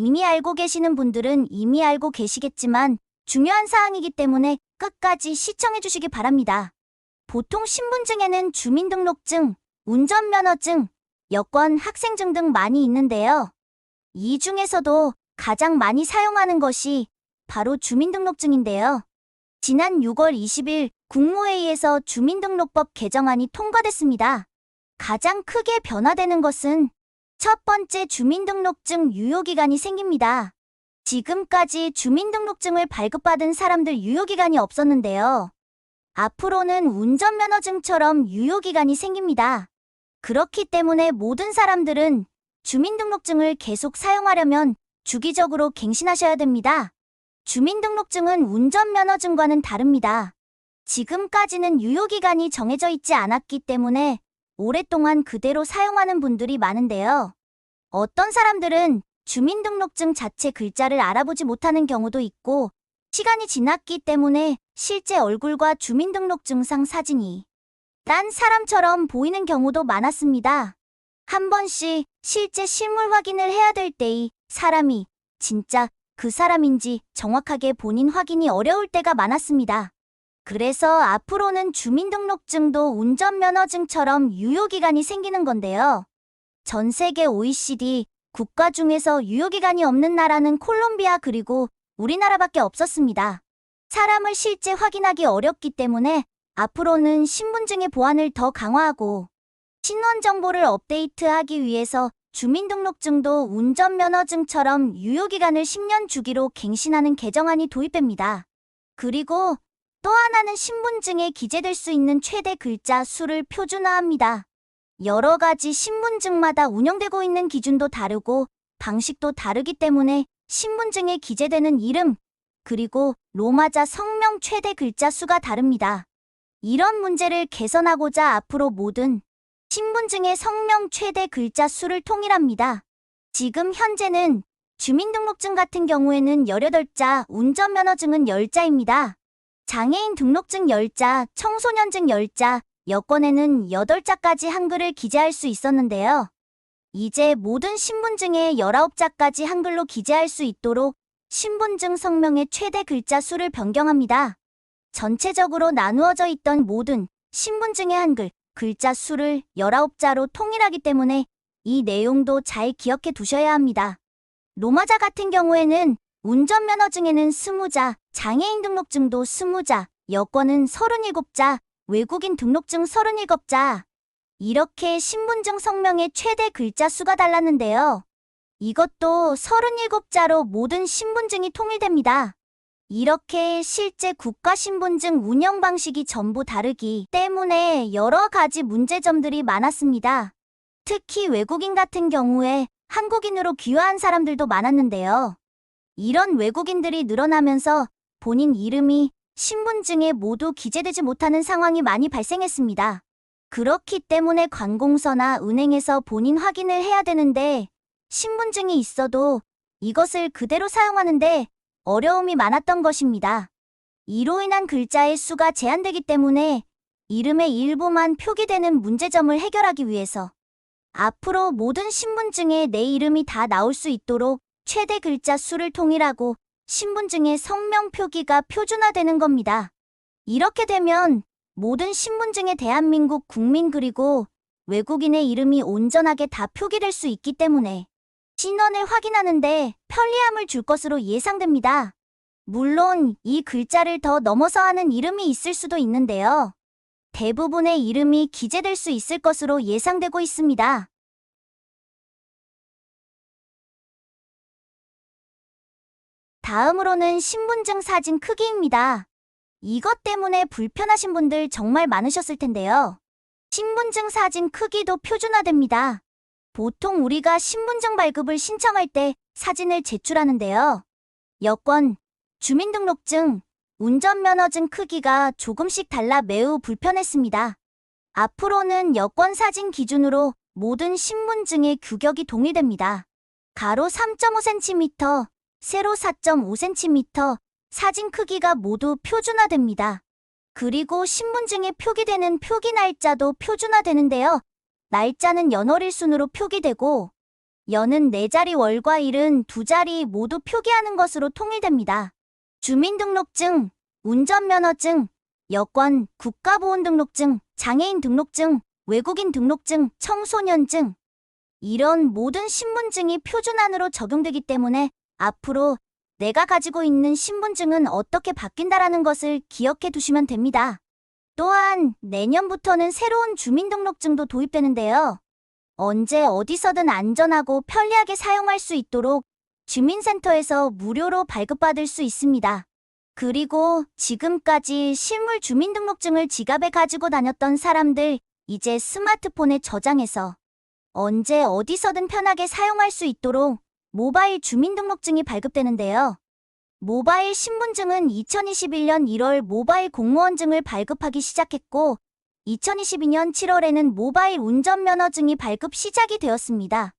이미 알고 계시는 분들은 이미 알고 계시겠지만 중요한 사항이기 때문에 끝까지 시청해 주시기 바랍니다. 보통 신분증에는 주민등록증, 운전면허증, 여권, 학생증 등 많이 있는데요. 이 중에서도 가장 많이 사용하는 것이 바로 주민등록증인데요. 지난 6월 20일 국무회의에서 주민등록법 개정안이 통과됐습니다. 가장 크게 변화되는 것은 첫 번째 주민등록증 유효기간이 생깁니다. 지금까지 주민등록증을 발급받은 사람들 유효기간이 없었는데요. 앞으로는 운전면허증처럼 유효기간이 생깁니다. 그렇기 때문에 모든 사람들은 주민등록증을 계속 사용하려면 주기적으로 갱신하셔야 됩니다. 주민등록증은 운전면허증과는 다릅니다. 지금까지는 유효기간이 정해져 있지 않았기 때문에 오랫동안 그대로 사용하는 분들이 많은데요. 어떤 사람들은 주민등록증 자체 글자를 알아보지 못하는 경우도 있고, 시간이 지났기 때문에 실제 얼굴과 주민등록증상 사진이 딴 사람처럼 보이는 경우도 많았습니다. 한 번씩 실제 실물 확인을 해야 될 때이 사람이 진짜 그 사람인지 정확하게 본인 확인이 어려울 때가 많았습니다. 그래서 앞으로는 주민등록증도 운전면허증처럼 유효기간이 생기는 건데요. 전 세계 OECD 국가 중에서 유효기간이 없는 나라는 콜롬비아 그리고 우리나라밖에 없었습니다. 사람을 실제 확인하기 어렵기 때문에 앞으로는 신분증의 보안을 더 강화하고 신원 정보를 업데이트하기 위해서 주민등록증도 운전면허증처럼 유효기간을 10년 주기로 갱신하는 개정안이 도입됩니다. 그리고 또 하나는 신분증에 기재될 수 있는 최대 글자 수를 표준화합니다. 여러 가지 신분증마다 운영되고 있는 기준도 다르고 방식도 다르기 때문에 신분증에 기재되는 이름, 그리고 로마자 성명 최대 글자 수가 다릅니다. 이런 문제를 개선하고자 앞으로 모든 신분증의 성명 최대 글자 수를 통일합니다. 지금 현재는 주민등록증 같은 경우에는 18자, 운전면허증은 10자입니다. 장애인 등록증 10자, 청소년증 10자, 여권에는 8자까지 한글을 기재할 수 있었는데요. 이제 모든 신분증에 19자까지 한글로 기재할 수 있도록 신분증 성명의 최대 글자 수를 변경합니다. 전체적으로 나누어져 있던 모든 신분증의 한글 글자 수를 19자로 통일하기 때문에 이 내용도 잘 기억해 두셔야 합니다. 로마자 같은 경우에는 운전면허증에는 20자, 장애인 등록증도 20자, 여권은 37자, 외국인 등록증 37자. 이렇게 신분증 성명의 최대 글자 수가 달랐는데요. 이것도 37자로 모든 신분증이 통일됩니다. 이렇게 실제 국가신분증 운영 방식이 전부 다르기 때문에 여러 가지 문제점들이 많았습니다. 특히 외국인 같은 경우에 한국인으로 귀화한 사람들도 많았는데요. 이런 외국인들이 늘어나면서 본인 이름이 신분증에 모두 기재되지 못하는 상황이 많이 발생했습니다. 그렇기 때문에 관공서나 은행에서 본인 확인을 해야 되는데 신분증이 있어도 이것을 그대로 사용하는데 어려움이 많았던 것입니다. 이로 인한 글자의 수가 제한되기 때문에 이름의 일부만 표기되는 문제점을 해결하기 위해서 앞으로 모든 신분증에 내 이름이 다 나올 수 있도록 최대 글자 수를 통일하고 신분증의 성명 표기가 표준화되는 겁니다. 이렇게 되면 모든 신분증에 대한민국 국민 그리고 외국인의 이름이 온전하게 다 표기될 수 있기 때문에 신원을 확인하는데 편리함을 줄 것으로 예상됩니다. 물론 이 글자를 더 넘어서 하는 이름이 있을 수도 있는데요. 대부분의 이름이 기재될 수 있을 것으로 예상되고 있습니다. 다음으로는 신분증 사진 크기입니다. 이것 때문에 불편하신 분들 정말 많으셨을 텐데요. 신분증 사진 크기도 표준화됩니다. 보통 우리가 신분증 발급을 신청할 때 사진을 제출하는데요. 여권, 주민등록증, 운전면허증 크기가 조금씩 달라 매우 불편했습니다. 앞으로는 여권 사진 기준으로 모든 신분증의 규격이 동일됩니다. 가로 3.5cm, 세로 4.5cm, 사진 크기가 모두 표준화됩니다. 그리고 신분증에 표기되는 표기 날짜도 표준화되는데요. 날짜는 연월일 순으로 표기되고 연은 네 자리 월과 일은 두 자리 모두 표기하는 것으로 통일됩니다. 주민등록증, 운전면허증, 여권, 국가보훈등록증, 장애인 등록증, 외국인 등록증, 청소년증 이런 모든 신분증이 표준안으로 적용되기 때문에 앞으로 내가 가지고 있는 신분증은 어떻게 바뀐다라는 것을 기억해 두시면 됩니다. 또한 내년부터는 새로운 주민등록증도 도입되는데요. 언제 어디서든 안전하고 편리하게 사용할 수 있도록 주민센터에서 무료로 발급받을 수 있습니다. 그리고 지금까지 실물 주민등록증을 지갑에 가지고 다녔던 사람들 이제 스마트폰에 저장해서 언제 어디서든 편하게 사용할 수 있도록 모바일 주민등록증이 발급되는데요. 모바일 신분증은 2021년 1월 모바일 공무원증을 발급하기 시작했고 2022년 7월에는 모바일 운전면허증이 발급 시작이 되었습니다.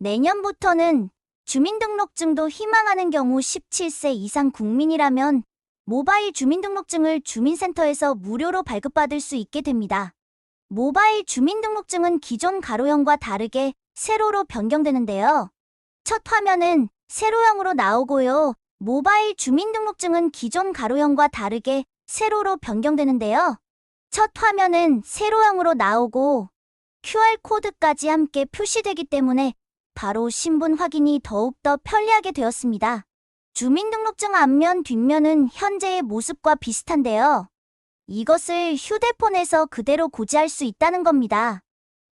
내년부터는 주민등록증도 희망하는 경우 17세 이상 국민이라면 모바일 주민등록증을 주민센터에서 무료로 발급받을 수 있게 됩니다. 모바일 주민등록증은 기존 가로형과 다르게 세로로 변경되는데요. 첫 화면은 세로형으로 나오고요. 모바일 주민등록증은 기존 가로형과 다르게 세로로 변경되는데요. 첫 화면은 세로형으로 나오고 QR코드까지 함께 표시되기 때문에 바로 신분 확인이 더욱더 편리하게 되었습니다. 주민등록증 앞면, 뒷면은 현재의 모습과 비슷한데요. 이것을 휴대폰에서 그대로 고지할 수 있다는 겁니다.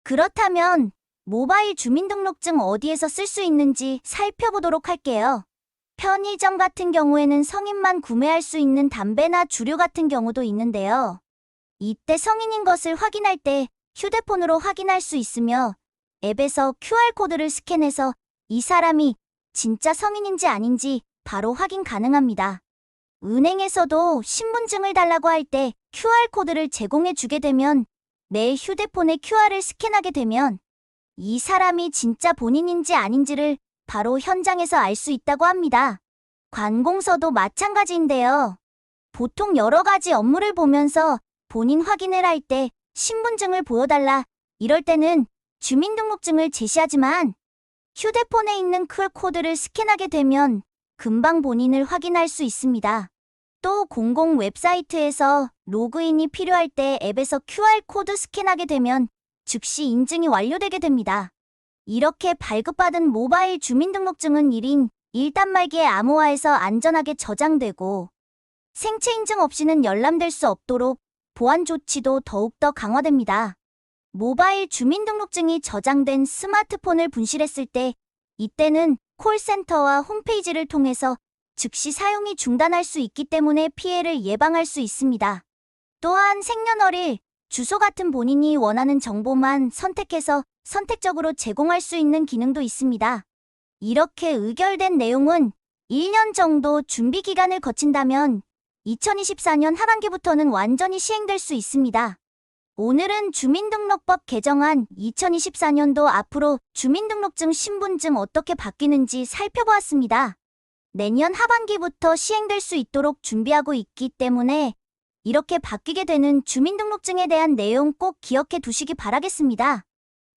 그렇다면 모바일 주민등록증 어디에서 쓸 수 있는지 살펴보도록 할게요. 편의점 같은 경우에는 성인만 구매할 수 있는 담배나 주류 같은 경우도 있는데요. 이때 성인인 것을 확인할 때 휴대폰으로 확인할 수 있으며 앱에서 QR코드를 스캔해서 이 사람이 진짜 성인인지 아닌지 바로 확인 가능합니다. 은행에서도 신분증을 달라고 할 때 QR코드를 제공해 주게 되면 내 휴대폰에 QR을 스캔하게 되면 이 사람이 진짜 본인인지 아닌지를 바로 현장에서 알 수 있다고 합니다. 관공서도 마찬가지인데요. 보통 여러 가지 업무를 보면서 본인 확인을 할 때 신분증을 보여달라 이럴 때는 주민등록증을 제시하지만 휴대폰에 있는 QR코드를 스캔하게 되면 금방 본인을 확인할 수 있습니다. 또 공공 웹사이트에서 로그인이 필요할 때 앱에서 QR코드 스캔하게 되면 즉시 인증이 완료되게 됩니다. 이렇게 발급받은 모바일 주민등록증은 1인 1단 말기에 암호화해서 안전하게 저장되고 생체 인증 없이는 열람될 수 없도록 보안 조치도 더욱더 강화됩니다. 모바일 주민등록증이 저장된 스마트폰을 분실했을 때 이때는 콜센터와 홈페이지를 통해서 즉시 사용이 중단할 수 있기 때문에 피해를 예방할 수 있습니다. 또한 생년월일, 주소 같은 본인이 원하는 정보만 선택해서 선택적으로 제공할 수 있는 기능도 있습니다. 이렇게 의결된 내용은 1년 정도 준비 기간을 거친다면 2024년 하반기부터는 완전히 시행될 수 있습니다. 오늘은 주민등록법 개정안 2024년도 앞으로 주민등록증 신분증 어떻게 바뀌는지 살펴보았습니다. 내년 하반기부터 시행될 수 있도록 준비하고 있기 때문에 이렇게 바뀌게 되는 주민등록증에 대한 내용 꼭 기억해 두시기 바라겠습니다.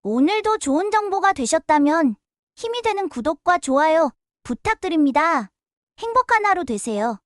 오늘도 좋은 정보가 되셨다면 힘이 되는 구독과 좋아요 부탁드립니다. 행복한 하루 되세요.